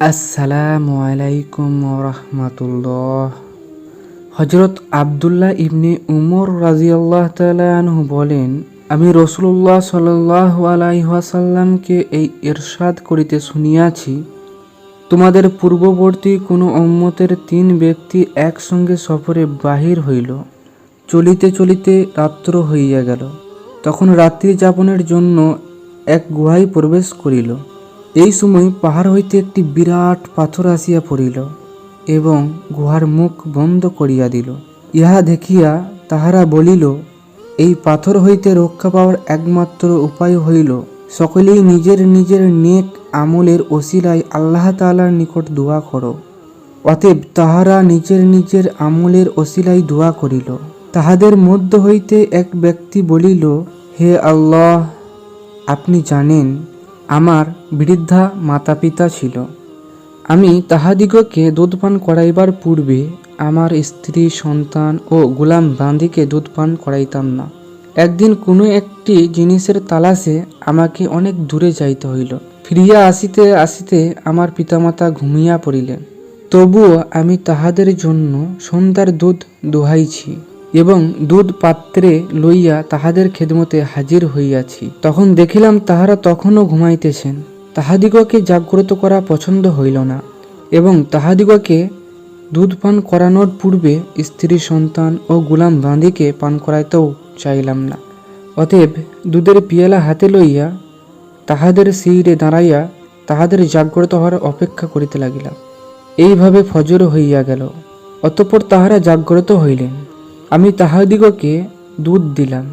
আসসালামু আলাইকুম রহমতুল্লাহ হজরত আবদুল্লাহ ইবনে উমর রাজিয়াল্লাহ তালু বলেন, আমি রসুল্লাহ সাল্লাহ আলাইহাসাল্লামকে এই ইরশাদ করিতে শুনিয়াছি। তোমাদের পূর্ববর্তী কোনো অম্মতের তিন ব্যক্তি একসঙ্গে সফরে বাহির হইল। চলিতে চলিতে রাত্র হইয়া গেল। তখন রাত্রি যাপনের জন্য এক গুহায় প্রবেশ করিল। এই সময় পাহাড় হইতে একটি বিরাট পাথর আসিয়া পড়িল এবং গুহার মুখ বন্ধ করিয়া দিল। ইহা দেখিয়া তাহারা বলিল, এই পাথর হইতে রক্ষা পাওয়ার একমাত্র উপায় হইল সকলেই নিজের নিজের নেক আমলের ওসিলায় আল্লাহ তাআলার নিকট দোয়া করো। অতএব তাহারা নিজের নিজের আমলের ওসিলায় দোয়া করিল। তাহাদের মধ্য হইতে এক ব্যক্তি বলিল, হে আল্লাহ, আপনি জানেন আমার বৃদ্ধা মাতা পিতা ছিল। আমি তাহাদিগকে দুধ পান করাইবার পূর্বে আমার স্ত্রী, সন্তান ও গোলাম বান্দিকে দুধ পান করাইতাম না। একদিন কোনো একটি জিনিসের তালাশে আমাকে অনেক দূরে যাইতে হইল। ফিরিয়া আসিতে আসিতে আমার পিতামাতা ঘুমিয়া পড়িলেন। তবুও আমি তাহাদের জন্য সন্ধ্যার দুধ দোহাইছি। এবং দুধ পাত্রে লইয়া তাহাদের খেদমতে হাজির হইয়াছি। তখন দেখিলাম তাহারা তখনও ঘুমাইতেছেন। তাহাদিগকে জাগ্রত করা পছন্দ হইল না এবং তাহাদিগকে দুধ পান করানোর পূর্বে স্ত্রী, সন্তান ও গুলাম বাঁধিকে পান করাইতেও চাইলাম না। অতএব দুধের পিয়ালা হাতে লইয়া তাহাদের শিরে দাঁড়াইয়া তাহাদের জাগ্রত হওয়ার অপেক্ষা করিতে লাগিলাম। এইভাবে ফজর হইয়া গেল। অতঃপর তাহারা জাগ্রত হইলেন। আমি তাহাদিগকে দুধ দিলাম।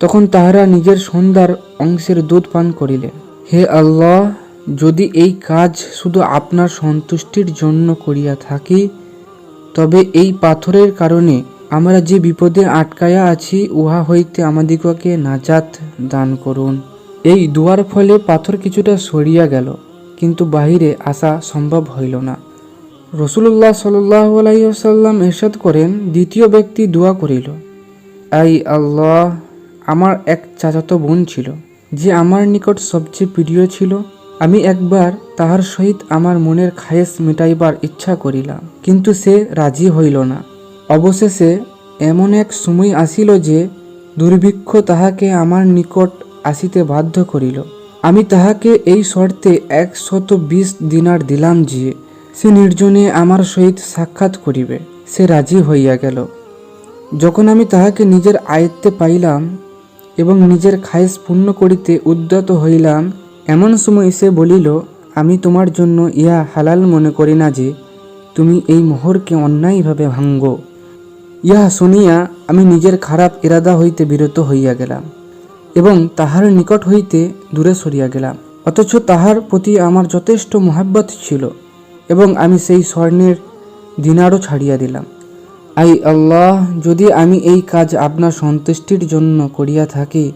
তখন তাহারা নিজের সন্ধ্যার অংশের দুধ পান করিলেন। হে আল্লাহ, যদি এই কাজ শুধু আপনার সন্তুষ্টির জন্য করিয়া থাকি, তবে এই পাথরের কারণে আমরা যে বিপদে আটকায়া আছি, উহা হইতে আমাদিগকে নাজাত দান করুন। এই দুয়ার ফলে পাথর কিছুটা সরিয়া গেল, কিন্তু বাহিরে আসা সম্ভব হইল না। রসুল্লাহ সাল্লাহ আলাইসাল্লাম এরশাদ করেন, দ্বিতীয় ব্যক্তি দোয়া করিল। আই আল্লাহ, আমার এক চাচাতো বোন ছিল, যে আমার নিকট সবচেয়ে প্রিয় ছিল। আমি একবার তাহার সহিত আমার মনের খায়েশ মেটাইবার ইচ্ছা করিলাম, কিন্তু সে রাজি হইল না। অবশেষে এমন এক সময় আসিল যে দুর্ভিক্ষ তাহাকে আমার নিকট আসিতে বাধ্য করিল। আমি তাহাকে এই শর্তে একশত বিশ দিনার দিলাম যে সে নির্জনে আমার সহিত সাক্ষাৎ করিবে, সে রাজি হইয়া গেল। যখন আমি তাহাকে নিজের আয়ত্তে পাইলাম এবং নিজের খায়েশ পূর্ণ করিতে উদ্যত হইলাম, এমন সময় সে বলিল, আমি তোমার জন্য ইহা হালাল মনে করি না যে, তুমি এই মোহরকে অন্যায়ভাবে ভাঙ্গ। ইহা শুনিয়া আমি নিজের খারাপ ইরাদা হইতে বিরত হইয়া গেলাম এবং তাহার নিকট হইতে দূরে সরিয়া গেলাম। অথচ তাহার প্রতি আমার যথেষ্ট মহাব্বত ছিল। এবং আমি সেই স্বর্ণের দিনারও ছাড়িয়া দিলাম। আই আল্লাহ, যদি আমি এই কাজ আপনার সন্তুষ্টির জন্য করিয়া থাকি,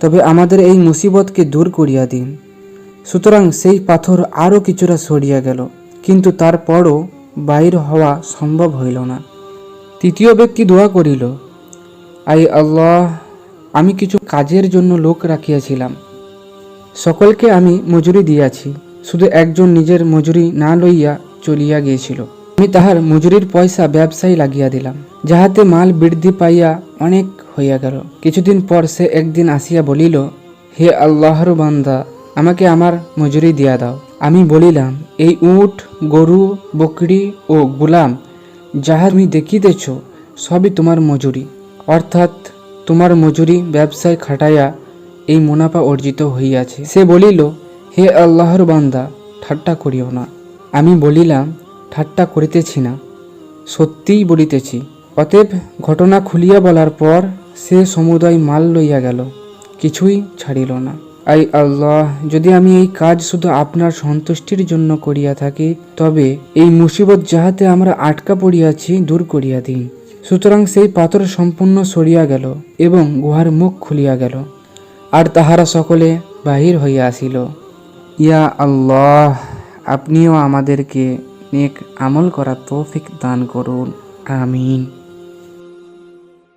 তবে আমাদের এই মুসিবতকে দূর করিয়া দিন। সুতরাং সেই পাথর আরও কিছুটা সরিয়া গেল, কিন্তু তারপরও বাইর হওয়া সম্ভব হইল না। তৃতীয় ব্যক্তি দোয়া করিল, আই আল্লাহ, আমি কিছু কাজের জন্য লোক রাখিয়াছিলাম। সকলকে আমি মজুরি দিয়াছি। শুধু একজন নিজের মজুরি না লইয়া চলিয়া গিয়েছিল। আমি তাহার মজুরির পয়সা ব্যবসায়ী লাগিয়া দিলাম, যাহাতে মাল বৃদ্ধি পাইয়া অনেক হইয়া গেল। কিছুদিন পর সে একদিন আসিয়া বলিল, হে আল্লাহর বান্দা, আমাকে আমার মজুরি দিয়া দাও। আমি বলিলাম, এই উট, গরু, বকরি ও গুলাম, যাহা তুমি দেখিতেছ, সবই তোমার মজুরি। অর্থাৎ তোমার মজুরি ব্যবসায় খাটাইয়া এই মুনাফা অর্জিত হইয়াছে। সে বলিল হে আল্লাহর বান্দা, ঠাট্টা করিও না। আমি বলিলাম, ঠাট্টা করিতেছি না। সত্যিই বলিতেছি, অতএব ঘটনা খুলিয়া বলার পর সে সমুদয় মাল লইয়া গেল, কিছুই ছাড়িল না। আই আল্লাহ, যদি আমি এই কাজ শুধু আপনার সন্তুষ্টির জন্য করিয়া থাকি, তবে এই মুসিবত যাহাতে আমরা আটকা পড়িয়াছি, দূর করিয়া দিন। সুতরাং সেই পাথর সম্পূর্ণ সরিয়া গেল এবং গুহার মুখ খুলিয়া গেল, আর তাহারা সকলে বাহির হইয়া আসিল। ইয়া আল্লাহ আপনিও আমাদেরকে নেক আমল করার তৌফিক দান করুন। আমিন।